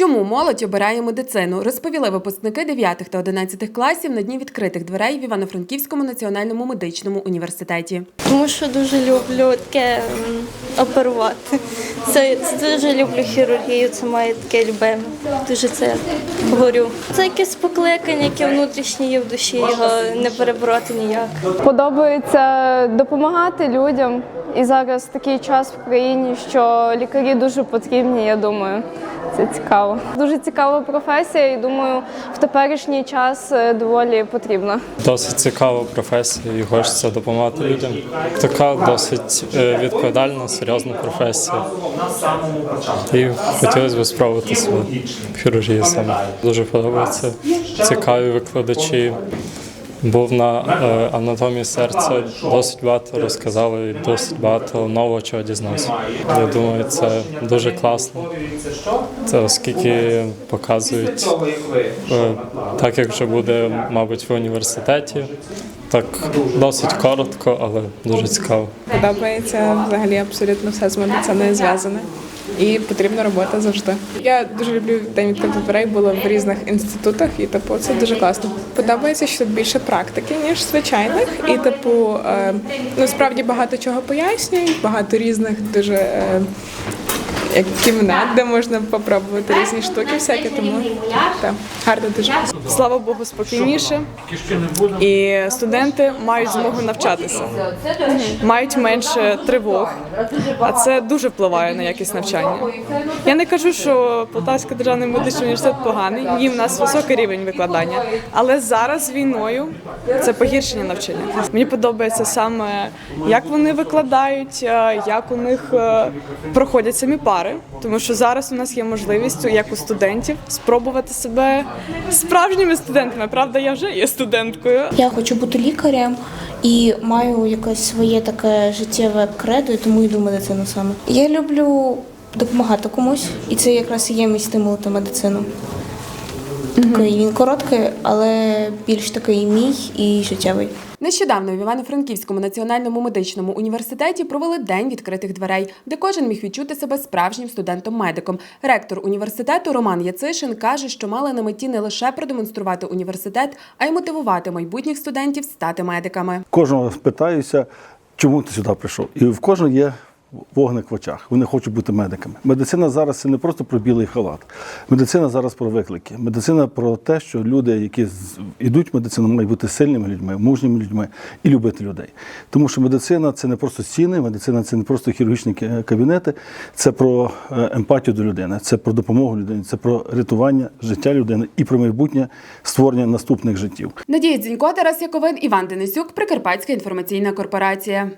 Чому молодь обирає медицину? Розповіли випускники 9 та 11 класів на дні відкритих дверей в Івано-Франківському національному медичному університеті. Тому що дуже люблю таке оперувати. Це, це дуже люблю хірургію, це моє таке любиме. Дуже це горю. Це якесь покликання, яке внутрішнє є в душі, його не перебороти ніяк. Подобається допомагати людям. І зараз такий час в країні, що лікарі дуже потрібні, я думаю. Це цікаво. Дуже цікава професія, і думаю, в теперішній час е, доволі потрібна. Досить цікава професія і хочеться допомагати людям. Така досить е, відповідальна, серйозна професія. І хотілося б спробувати себе в хірургії саме. Дуже подобається. Цікаві викладачі. Був на е, анатомії серця, досить багато розказали, досить багато нового чого дізнався. Я думаю, це дуже класно, це оскільки показують Е, так як вже буде, мабуть, в університеті. Так досить коротко, але дуже цікаво. Подобається взагалі абсолютно все з медициною зв'язане. І потрібна робота завжди. Я дуже люблю день відкритих дверей, була в різних інститутах, і типу це дуже класно. Подобається, що більше практики, ніж звичайних. І типу, е, ну справді багато чого пояснюють, багато різних дуже е, як кімнат, де можна попробувати різні штуки, всякі, тому так, гарно дуже. слава Богу, спокійніше. І студенти мають змогу навчатися, мають менше тривог, а це дуже впливає на якість навчання. Я не кажу, що Полтавський державний медичний університет поганий, ні, в нас високий рівень викладання, але зараз з війною це погіршення навчання. Мені подобається саме, як вони викладають, е, як у них е, проходять самі пари, тому що зараз у нас є можливість, як у студентів, спробувати себе справжніми студентами. Правда, я вже є студенткою, Я хочу бути лікарем і маю якесь своє таке життєве кредо, і тому йду медицину саме. Я люблю допомагати комусь, і це якраз і є мій стимул та медицину. Такий він короткий, але більш такий мій і життєвий. Нещодавно в Івано-Франківському національному медичному університеті провели день відкритих дверей, де кожен міг відчути себе справжнім студентом-медиком. Ректор університету Роман Яцишин каже, що мали на меті не лише продемонструвати університет, а й мотивувати майбутніх студентів стати медиками. Кожного питаюся, чому ти сюди прийшов. І в кожного є вогник в очах. Вони хочуть бути медиками. Медицина зараз це не просто про білий халат. Медицина зараз про виклики. Медицина про те, що люди, які йдуть в медицину, мають бути сильними людьми, мужніми людьми і любити людей. Тому що медицина це не просто стіни, медицина це не просто хірургічні кабінети, це про е, емпатію до людини, це про допомогу людині, це про рятування життя людини і про майбутнє створення наступних життів. Надія Дзінько, Тарас Яковин, Іван Денисюк, Прикарпатська інформаційна корпорація.